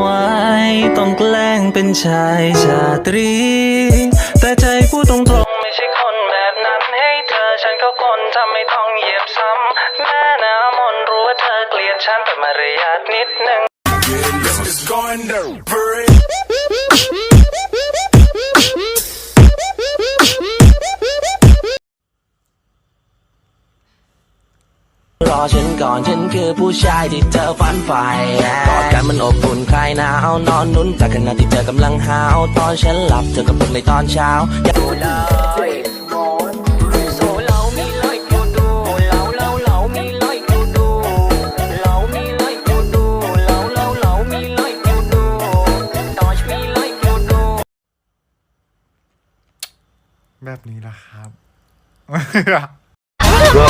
ไว้ต้องแกล้งเป็นชายชาตรี แต่ใจผู้ตรงๆไม่ใช่คนแบบนั้นให้เธอฉันก็คนทำไม่ต้องเหยียบซ้ำแม่น้ำมนรู้ว่าเธอเกลียดฉันแต่มารยาทนิดนึง อฉันก่อนฉันคือผู้ชายที่เธอฝันใฝ่กอดกันมันอบอุ่นคลายหนาวนอนนุ่นจากขณะที่เธอกำลังหาวตอนฉันหลับเธอก็ปลุกในตอนเช้าอยากดูเลยโซเรามีไลค์กูดูเราเราเรามีไลค์กูดูเรามีไลค์กูดูเราเราเรามีไลค์กูดูตอนมีไลค์กูดูแบบนี้ละครับ Kau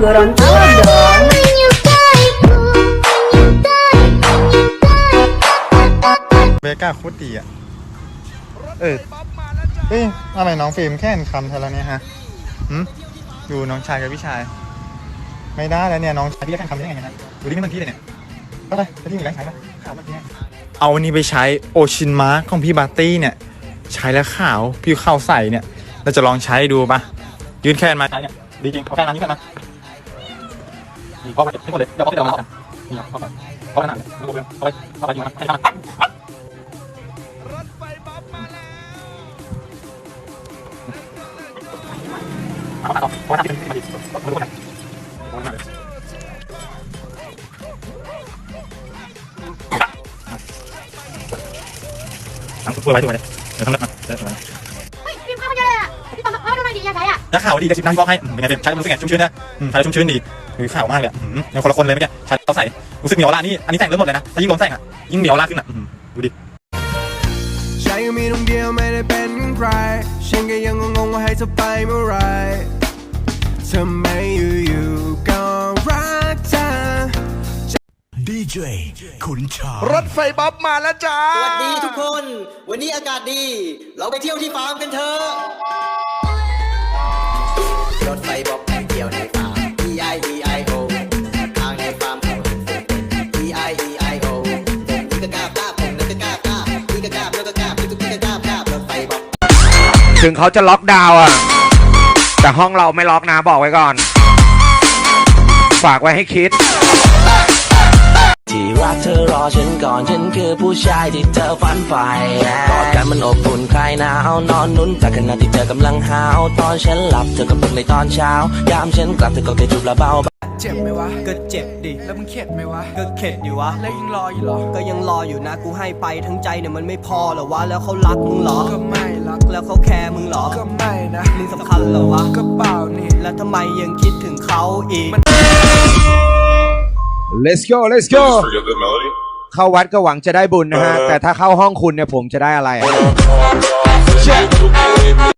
Gorontalo dong. Menyukaiku, menyukai, menyukai เบก้าโคตรดีอะ เออเฮ้ยทำไมน้องฟิล์มแค่นคำเท่านั้นเนี่ยฮะหืมดูน้องชายกับพี่ชาย ไม่ได้แล้วเนี่ยน้องชายพี่แค่นคำได้ไงนะดูดินี่มันพี่เลยเนี่ยเข้าไปแล้วพี่มีอะไรใช้ไหมขาวเมื่อกี้เอาอันนี้ไปใช้โอชินมาร์ของพี่บาร์ตี้เนี่ย ใช้แล้วขาวผิวขาวใสเนี่ย เราจะลองใช้ดูปะยืนแค่นมาใช้เนี่ยดีจริงเขาแค่นั้นนี่กันนะนี่พอไปให้หมดเลยเดี๋ยวพ่อไปเดี๋ยวมานี่พ่อไปพ่อไปนั่นดูเบลพ่อไปพ่อไปยิงมันให้ทำเอาเอาเพราะว่าทำที่เป็นมาดีมาดูกันเอาหน้าเลยทำตัวไว้ตัวไว้เดี๋ยวทำเล็บมาเดี๋ยว ปอมเอาไมดีอยอะถ้าข่าวดีจะชิมน้ำบอกให้เป็นไงเป็นใช้รู้สึกไงชุ่มชื้นนะใช้ชุ่มชื้นดีคือข่าวมากเลยอืมยังคนละคนเลยเมื่อกี้ใช้เขาใส่รู้สึกเหนียวละนี่อันนี้แต่งเริ่มหมดเลยนะถ้ายิ่งลมแต่งอะยิ่งเหนียวละขึ้นอะดูดิฉันก็มีตรงเดียวไม่ได้เป็นใครฉันก็ยังงงๆว่าให้เธอไปเมื่อไหรทำไมอยู่ๆก็รักเธอ DJ ขุนช้างรถไฟบ๊อบมาแล้วจ้า สวัสดีทุกคน วันนี้อากาศดี เราไปเที่ยวที่ฟาร์มกันเถอะ ถึงเขาจะล็อกดาวน์อะแต่ห้องเราไม่ล็อกนะบอกไว้ก่อน ฝากไว้ให้คิด เธอรอฉันก่อนฉันคือผู้ชายที่เธอฝันใฝ่กอดกันมันอบอุ่นคลายหนาวนอนนุ่นจากขณะที่เธอกำลังหาวตอนฉันหลับเธอก็ปลุกในตอนเช้า ยามฉันกลับเธอก็แค่จูบและเบาเจ็บไหมวะก็เจ็บดิ แล้วมึงเข็ดไหมวะก็เข็ดอยู่วะ แล้วยังรออยู่เหรอ ก็ยังรออยู่นะ กูให้ไปทั้งใจเนี่ยมันไม่พอเหรอวะ แล้วเขารักมึงเหรอ ก็ไม่รัก แล้วเขาแคร์มึงเหรอ ก็ไม่นะ มึงสำคัญเหรอวะ ก็เปล่านี่ แล้วทำไมยังคิดถึงเขาอีก let's go let's go เข้าวัดก็หวังจะได้บุญนะฮะ แต่ถ้าเข้าห้องคุณเนี่ยผมจะได้อะไรอ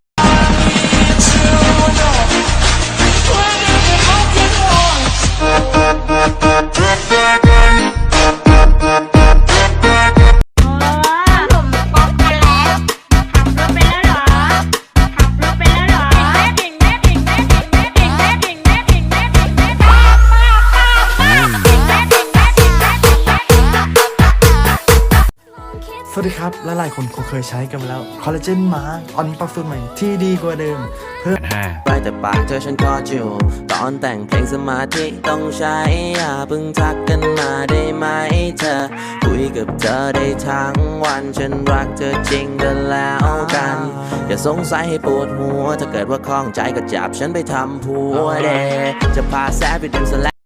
วัสดีครับและหลายคนคงเคยใช้กันมาแล้ว คอลลาเจนมาร์ตอนนี้ปรับสูตรใหม่ที่ดีกว่าเดิม เพิ่มไปแต่ปากเธอฉันก็จูบตอนแต่งเพลงสมาธิต้องใช้อย่าเพิ่งทักกันมาได้ไหมเธอ คุยกับเธอได้ทั้งวันฉันรักเธอจริงกันแล้วกัน อย่าสงสัยให้ปวดหัว ถ้าเกิดว่าคล่องใจก็จับฉันไปทำผัวเดจะพาแซดไปเดินสแล